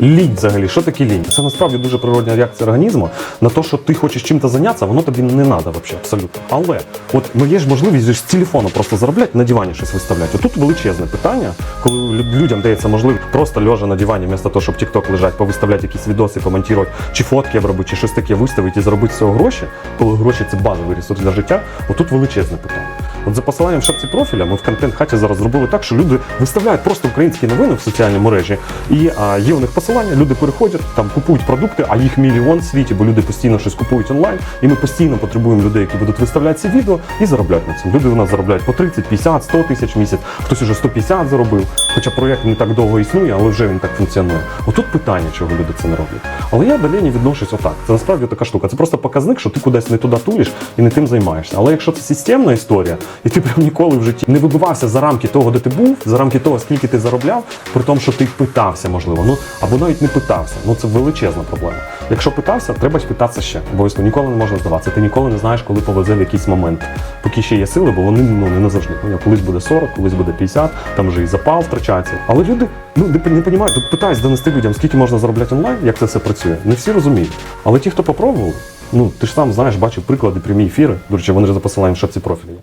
Лінь взагалі, що таке лінь? Це насправді дуже природня реакція організму на те, що ти хочеш чим-то зайнятися, воно тобі не треба взагалі, абсолютно. Але от ну, є ж можливість з телефону просто заробляти на дивані щось виставляти. Отут величезне питання, коли людям дається можливість просто лежа на дивані, вместо того, щоб TikTok лежать, повиставляти якісь відоси, помонтувати, чи фотки обробити, чи щось таке виставити і заробити з цього гроші, коли гроші це базовий ресурс для життя. Отут величезне питання. От за посиланням в шапці профіля ми в контент-хаті зараз зробили так, що люди виставляють просто українські новини в соціальній мережі, і а, є у них посилання, люди переходять, там купують продукти, а їх мільйон в світі, бо люди постійно щось купують онлайн, і ми постійно потребуємо людей, які будуть виставляти ці відео і заробляти на цьому. Люди у нас заробляють по 30, 50, 100 тисяч в місяць, хтось уже 150 заробив, хоча проєкт не так довго існує, але вже він так функціонує. Отут питання, чого люди це не роблять. Але я до лені відношусь отак. Це насправді така штука. Це просто показник, що ти кудись не туди тулиш і не тим займаєшся. Але якщо це системна історія, і ти прям ніколи в житті не вибивався за рамки того, де ти був, за рамки того, скільки ти заробляв, при тому, що ти питався, можливо, ну або навіть не питався. Ну це величезна проблема. Якщо питався, треба питатися ще. Обов'язково ніколи не можна здаватися. Ти ніколи не знаєш, коли повезе в якийсь момент, поки ще є сили, бо вони ну не назавжди. Поняв? Колись буде 40, колись буде 50, там вже і запал втрачається. Але люди ну не, розуміють, тут питаюсь донести людям, скільки можна заробляти онлайн, як це все працює. Не всі розуміють. Але ті, хто попробували, ну ти ж сам знаєш, бачив приклади, прямі ефіри. До речі, вони ж за посиланням в шапці профілі.